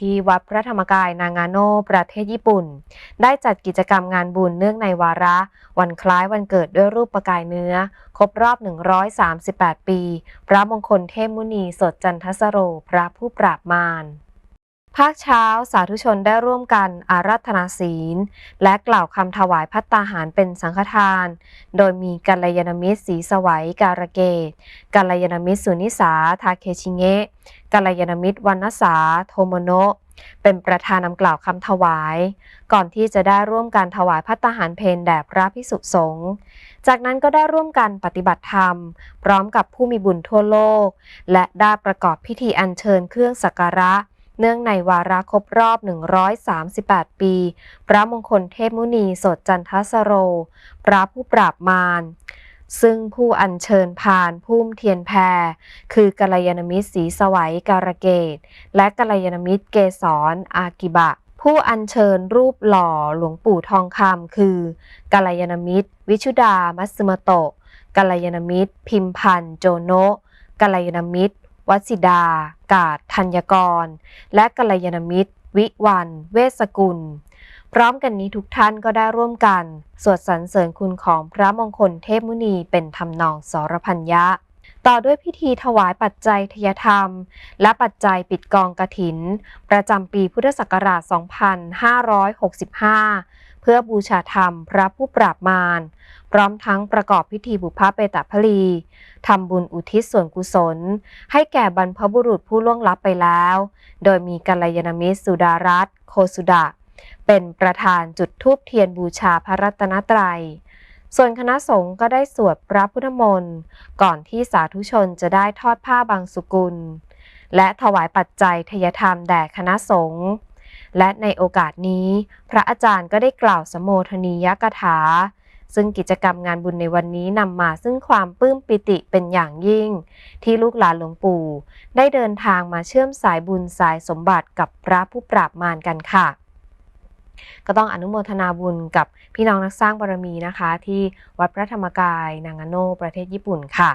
ที่วัดพระธรรมกายนางาโนประเทศญี่ปุ่น ได้จัดกิจกรรมงานบุญเนื่องในวาระ วันคล้ายวันเกิดด้วยรูปประกายเนื้อ ครบรอบ 138 ปี พระมงคลเทพมุนีสดจันทสโร พระผู้ปราบมาร ภาคเช้าสาธุชนได้ร่วมกันอาราธนาศีล และกล่าวคำถวายพัตตาหารเป็นสังฆทาน โดยมีกัลยาณมิตรสีสวัยการะเกตกัลยาณมิตรสุนิสาทาเคชิเงะกัลยาณมิตรวรรณสาโทโมโนะเป็นประธานนำกล่าวคำถวาย ก่อนที่จะได้ร่วมการถวายพัตตาหารเพนแด่พระภิกษุสงฆ์จากนั้นก็ได้ร่วมกันปฏิบัติธรรม พร้อมกับผู้มีบุญทั่วโลก และได้ประกอบพิธีอัญเชิญเครื่องสักการะ เนื่องในวาระครบรอบ 138 ปี พระมงคลเทพมุนีสดจันทสโร พระผู้ปราบมารซึ่งผู้อัญเชิญพานพุ่มเทียนแพร คือกัลยาณมิตรสีสวัยการเกต และกัลยาณมิตรเกษรอากิบะ ผู้อัญเชิญรูปหล่อหลวงปู่ทองคำคือกัลยาณมิตร วิชุดามัสมโตกัลยาณมิตร พิมพันธ์โจโนะกัลยาณมิตร วัดสิดา กาดธัญกร และกัลยาณมิตร วิวัน เวสกุล พร้อมกันนี้ทุกท่านก็ได้ร่วมกัน สวดสรรเสริญคุณของพระมงคลเทพมุนีเป็นทำนองสรพัญญะ ต่อด้วยพิธีถวายปัจจัยทยธรรม และปัจจัยปิดกองกระถิน ประจำปีพุทธศักราช 2565 เพื่อบูชาธรรมพระผู้ปราบมาร พร้อมทั้งประกอบพิธีบุพเพตพลีทำบุญอุทิศส่วนกุศล ให้แก่บรรพบุรุษผู้ล่วงลับไปแล้ว โดยมีกัลยาณมิตรสุดารัตโคสุดะ เป็นประธานจุดธูปเทียนบูชาพระรัตนตรัย ส่วนคณะสงฆ์ก็ได้สวดพระพุทธมนต์ก่อนที่สาธุชนจะได้ทอดผ้าบางสุกุล และถวายปัจจัยทยธรรมแด่คณะสงฆ์ และในโอกาสนี้ พระอาจารย์ก็ได้กล่าวสมโภชนียกถา ซึ่งกิจกรรมงานบุญในวันนี้นำมาซึ่งความปลื้มปิติเป็นอย่างยิ่ง ที่ลูกหลานหลวงปู่ ได้เดินทางมาเชื่อมสายบุญสายสมบัติกับพระผู้ปราบมารกันค่ะก็ต้องอนุโมทนาบุญกับพี่น้องนักสร้างบารมีนะคะ ที่วัดพระธรรมกายนางาโนประเทศญี่ปุ่นค่ะ